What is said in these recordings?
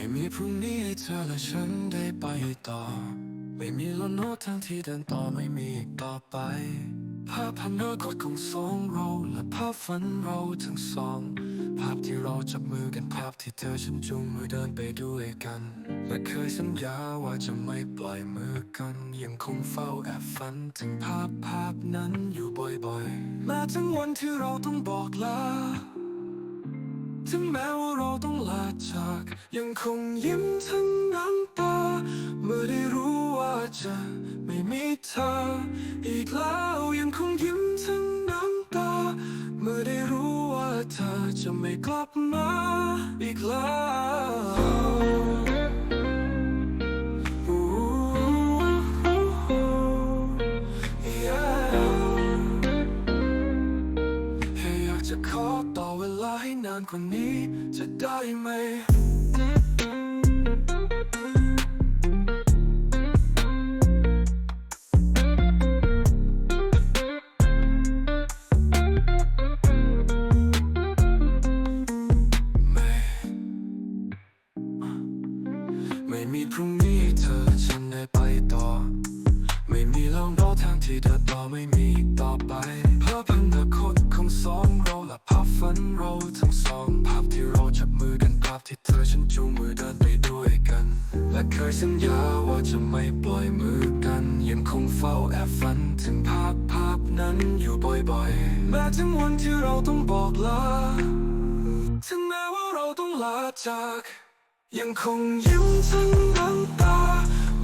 ไม่มีพรุ่งนี้ให้เธอและฉันได้ไปต่อ ไม่มีลมโน้ตทางที่เดินต่อไม่มีอีกต่อไป ภาพพันอนาคตของสองเราและภาพฝันเราทั้งสอง ภาพที่เราจับมือกันภาพที่เธอฉันจุงมือเดินไปด้วยกัน และเคยสัญญาว่าจะไม่ปล่อยมือกัน ยังคงเฝ้าแอบฝันถึงภาพภาพนั้นอยู่บ่อยๆแม้ทั้งวันที่เราต้องบอกลา ถึงแม้ว่าเราต้องลาจาก ยังคงยิ้มทั้งน้ำตา เมื่อได้รู้ว่าจะไม่มีเธอ อีกแล้วยังคงยิ้มทั้งน้ำตา เมื่อได้รู้ว่าเธอจะไม่กลับมา อีกแล้วานนกว่านี้จะได้ไหมไม่ไม่มีพรุ่งนี้เธอฉันได้ไปต่อ ไม่มีล้วรอทางที่เดินต่อไม่มี ยสัญญาว่าจะไม่ปล่อยมือกัน ยังคงเฝ้าแอบฝันถึงภาพภาพนั้นอยู่บ่อยๆ แม้ถึงวันที่เราต้องบอกลา ถึงแม้ว่าเราต้องลาจาก ยังคงยิ้มทั้งน้ำตา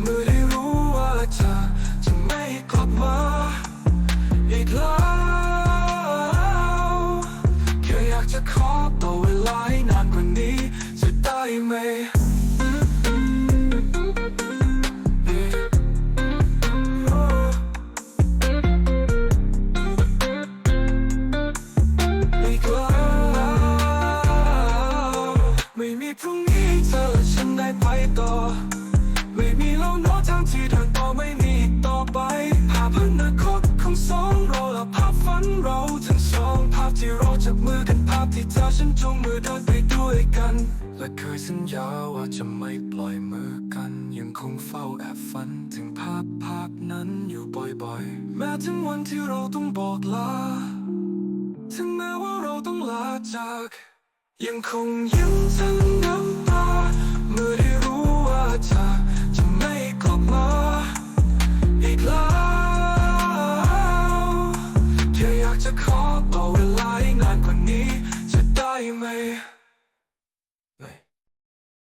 เมื่อได้รู้ว่าจะจะไม่กลับมาอีกแล้วแค่อยากจะขอต่อเว มีพรุ่งนี้เธอและฉันได้ไปต่อ ไม่มีแล้วน้ตทางที่เดินต่อไม่มีต่อไป ภาพอนาคตของสองเราและภาพฝันเราทั้งสองภาพที่เราจับมือกันภาพที่เธอฉันจูงมือเดินไปด้วยกัน และเคยสัญญาว่าจะไม่ปล่อยมือกัน ยังคงเฝ้าแอบฝันถึงภาพภาพนั้นอยู่บ่อยๆ แม้ถึงวันที่เราต้องบอกลา ถึงแม้ว่าเราต้องลาจาก ยังคงยิ้มทั้งน้ำ